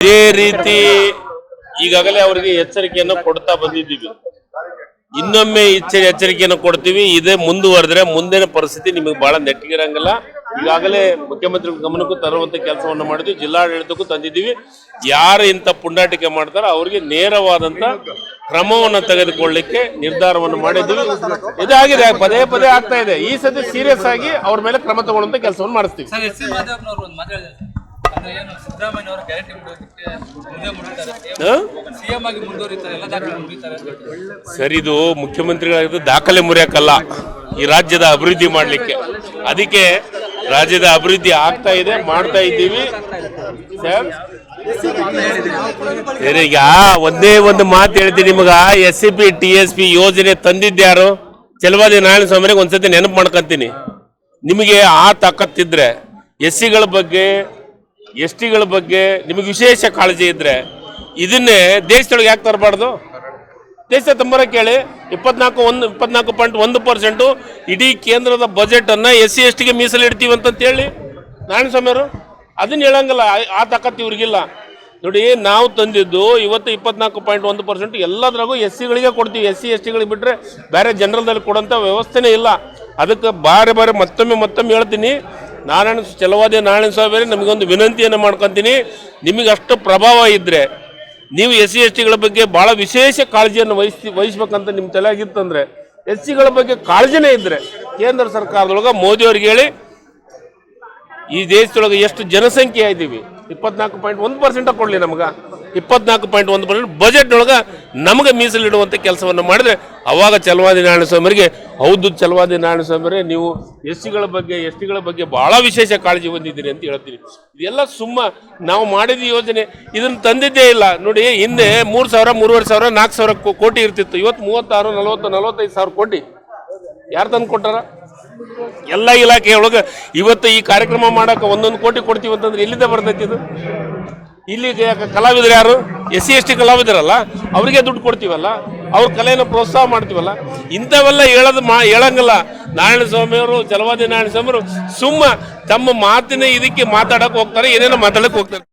ಇದೇ ರೀತಿ ಈಗಾಗಲೇ ಅವರಿಗೆ ಎಚ್ಚರಿಕೆಯನ್ನು ಕೊಡ್ತಾ ಬಂದಿದ್ದೀವಿ. ಇನ್ನೊಮ್ಮೆ ಇಚ್ಛೆ ಎಚ್ಚರಿಕೆಯನ್ನು ಕೊಡ್ತೀವಿ. ಇದೇ ಮುಂದುವರೆದ್ರೆ ಮುಂದಿನ ಪರಿಸ್ಥಿತಿ ನಿಮಗೆ ಬಹಳ ನೆಟ್ಟಿಗಿರಂಗಿಲ್ಲ. ಈಗಾಗಲೇ ಮುಖ್ಯಮಂತ್ರಿ ಗಮನಕ್ಕೂ ತರುವಂತ ಕೆಲಸವನ್ನು ಮಾಡಿದ್ವಿ. ಜಿಲ್ಲಾಡಳಿತಕ್ಕೂ ತಂದಿದ್ದೀವಿ. ಯಾರು ಇಂಥ ಪುಂಡಾಟಿಕೆ ಮಾಡ್ತಾರೋ ಅವರಿಗೆ ನೇರವಾದಂತ ಕ್ರಮವನ್ನು ತೆಗೆದುಕೊಳ್ಳಿಕ್ಕೆ ನಿರ್ಧಾರವನ್ನು ಮಾಡಿದ್ದೀವಿ. ಇದಾಗಿದೆ ಪದೇ ಪದೇ ಆಗ್ತಾ ಇದೆ. ಈ ಸತಿ ಸೀರಿಯಸ್ ಆಗಿ ಅವ್ರ ಮೇಲೆ ಕ್ರಮ ತಗೊಳ್ಳುವಂತ ಕೆಲಸವನ್ನು ಮಾಡಿಸ್ತೀವಿ. ಸರ್. ಇದು ಮುಖ್ಯಮಂತ್ರಿಗಳಾಗಿದ್ದು ದಾಖಲೆ ಮುರಿಯಕ್ಕಲ್ಲ. ಈ ರಾಜ್ಯದ ಅಭಿವೃದ್ಧಿ ಮಾಡಲಿಕ್ಕೆ. ಅದಕ್ಕೆ ರಾಜ್ಯದ ಅಭಿವೃದ್ಧಿ ಆಗ್ತಾ ಇದೆ ಮಾಡ್ತಾ ಇದ್ದೀವಿ. ಈಗ ಒಂದೇ ಒಂದು ಮಾತು ಹೇಳ್ತೀನಿ ನಿಮಗ. S C P T S P ಯೋಜನೆ ತಂದಿದ್ದ್ಯಾರು ಚಲವಾದಿ ನಾರಾಯಣ ಸ್ವಾಮಿಗೆ ಒಂದ್ಸತಿ ನೆನಪು ಮಾಡ್ಕೊಂತೀನಿ. ನಿಮಗೆ ಆ ತಾಕತ್ತಿದ್ರೆ ಎಸ್ ಸಿಗಳ ಬಗ್ಗೆ ಎಸ್ ಟಿಗಳ ಬಗ್ಗೆ ನಿಮಗೆ ವಿಶೇಷ ಕಾಳಜಿ ಇದ್ರೆ ಇದನ್ನೇ ದೇಶದೊಳಗೆ ಯಾಕೆ ತರಬಾರ್ದು? ದೇಶ ತುಂಬರ ಕೇಳಿ, ಇಪ್ಪತ್ನಾಲ್ಕು ಒಂದು, ಇಪ್ಪತ್ನಾಲ್ಕು ಪಾಯಿಂಟ್ ಒಂದು ಪರ್ಸೆಂಟು ಇಡೀ ಕೇಂದ್ರದ ಬಜೆಟ್ ಅನ್ನ ಎಸ್ ಸಿ, ಎಸ್ ಟಿಗೆ ಮೀಸಲಿಡ್ತೀವಿ ಅಂತ ಹೇಳಿ. ನಾರಾಯಣ ಸ್ವಾಮಿಯವರು ಅದನ್ನ ಹೇಳಂಗಿಲ್ಲ, ಆ ತಾಕತ್ತು ಇವ್ರಿಗಿಲ್ಲ. ನೋಡಿ, ನಾವು ತಂದಿದ್ದು ಇವತ್ತು ಇಪ್ಪತ್ನಾಲ್ಕು ಪಾಯಿಂಟ್ ಒಂದು ಪರ್ಸೆಂಟ್ ಎಲ್ಲದ್ರಾಗೂ ಎಸ್ ಸಿಗಳಿಗೆ ಕೊಡ್ತೀವಿ. ಎಸ್ ಸಿ, ಎಸ್ ಟಿಗಳಿಗೆ ಬಿಟ್ಟರೆ ಬೇರೆ ಜನರಲ್ದಲ್ಲಿ ಕೊಡೋಂಥ ವ್ಯವಸ್ಥೆನೇ ಇಲ್ಲ. ಅದಕ್ಕೆ ಬಾರಿ ಬಾರಿ ಮತ್ತೊಮ್ಮೆ ಮತ್ತೊಮ್ಮೆ ಹೇಳ್ತೀನಿ ನಾರಾಯಣ ಚಲವಾದಿ ನಾರಾಯಣ ಸ್ವಾಮಿ ನಮಗೊಂದು ವಿನಂತಿಯನ್ನು ಮಾಡ್ಕೊತೀನಿ. ನಿಮಗೆ ಅಷ್ಟು ಪ್ರಭಾವ ಇದ್ದರೆ ನೀವು ಎಸ್ ಸಿ ಎಸ್ ಟಿಗಳ ಬಗ್ಗೆ ಭಾಳ ವಿಶೇಷ ಕಾಳಜಿಯನ್ನು ವಹಿಸಿ, ವಹಿಸ್ಬೇಕಂತ ನಿಮ್ಮ ತಲೆಯಾಗಿತ್ತಂದರೆ, ಎಸ್ ಸಿಗಳ ಬಗ್ಗೆ ಕಾಳಜಿನೇ ಇದ್ದರೆ ಕೇಂದ್ರ ಸರ್ಕಾರದೊಳಗೆ ಮೋದಿ ಅವ್ರಿಗೆ ಹೇಳಿ, ಈ ದೇಶದೊಳಗೆ ಎಷ್ಟು ಜನಸಂಖ್ಯೆ ಇದ್ದೀವಿ ಇಪ್ಪತ್ನಾಲ್ಕು ಪಾಯಿಂಟ್ ಒಂದು ಪರ್ಸೆಂಟ್ ಕೊಡಲಿ ನಮಗೆ, ಇಪ್ಪತ್ನಾಲ್ಕು ಪಾಯಿಂಟ್ ಒಂದು ಪರ್ಸೆಂಟ್ ಬಜೆಟ್ನೊಳಗೆ ನಮಗೆ ಮೀಸಲಿಡುವಂಥ ಕೆಲಸವನ್ನು ಮಾಡಿದ್ರೆ ಅವಾಗ ಚಲವಾದಿ ನಾರಾಯಣ ಸ್ವಾಮಿಯರಿಗೆ ಹೌದು ಚಲವಾದಿ ನಾರಾಯಣ ಸ್ವಾಮಿಯರೇ ನೀವು ಎಸ್ ಸಿಗಳ ಬಗ್ಗೆ ಎಸ್ ಟಿಗಳ ಬಗ್ಗೆ ಬಹಳ ವಿಶೇಷ ಕಾಳಜಿ ಹೊಂದಿದ್ದೀರಿ ಅಂತ ಹೇಳ್ತೀನಿ ಇದೆಲ್ಲ ಸುಮ್ಮ ನಾವು ಮಾಡಿದ ಯೋಜನೆ, ಇದನ್ನು ತಂದಿದ್ದೇ ಇಲ್ಲ. ನೋಡಿ, ಹಿಂದೆ ಮೂರು ಸಾವಿರ, ಮೂರುವರೆ ಸಾವಿರ, ನಾಲ್ಕು ಸಾವಿರ ಕೋಟಿ ಇರ್ತಿತ್ತು. ಇವತ್ತು ಮೂವತ್ತಾರು, ನಲವತ್ತು, ನಲವತ್ತೈದು ಸಾವಿರ ಕೋಟಿ. ಯಾರು ತಂದು ಕೊಟ್ಟಾರ? ಎಲ್ಲ ಇಲಾಖೆಯೊಳಗೆ ಇವತ್ತು ಈ ಕಾರ್ಯಕ್ರಮ ಮಾಡಕ್ಕೆ ಒಂದೊಂದು ಕೋಟಿ ಕೊಡ್ತೀವಿ ಅಂತಂದ್ರೆ ಎಲ್ಲಿದೆ ಬರ್ತೈತಿ ಇದು? ಇಲ್ಲಿ ಕಲಾವಿದರು ಯಾರು? ಎಸ್ ಸಿ ಎಸ್ ಟಿ ಕಲಾವಿದರಲ್ಲ, ಅವರಿಗೆ ದುಡ್ಡು ಕೊಡ್ತೀವಲ್ಲ? ಅವ್ರ ಕಲೆಯನ್ನು ಪ್ರೋತ್ಸಾಹ ಮಾಡ್ತೀವಲ್ಲ? ಇಂಥವೆಲ್ಲ ಹೇಳೋದು ಮಾ ಹೇಳಂಗಿಲ್ಲ. ನಾರಾಯಣ ಸ್ವಾಮಿ ಅವರು ಚಲವಾದಿ ನಾರಾಯಣ ಸ್ವಾಮಿಯವರು ಸುಮ್ಮ ತಮ್ಮ ಮಾತಿನ ಇದಕ್ಕೆ ಮಾತಾಡಕ್ಕೆ ಹೋಗ್ತಾರೆ, ಏನೇನೋ ಮಾತಾಡಕ್ಕೆ ಹೋಗ್ತಾರೆ.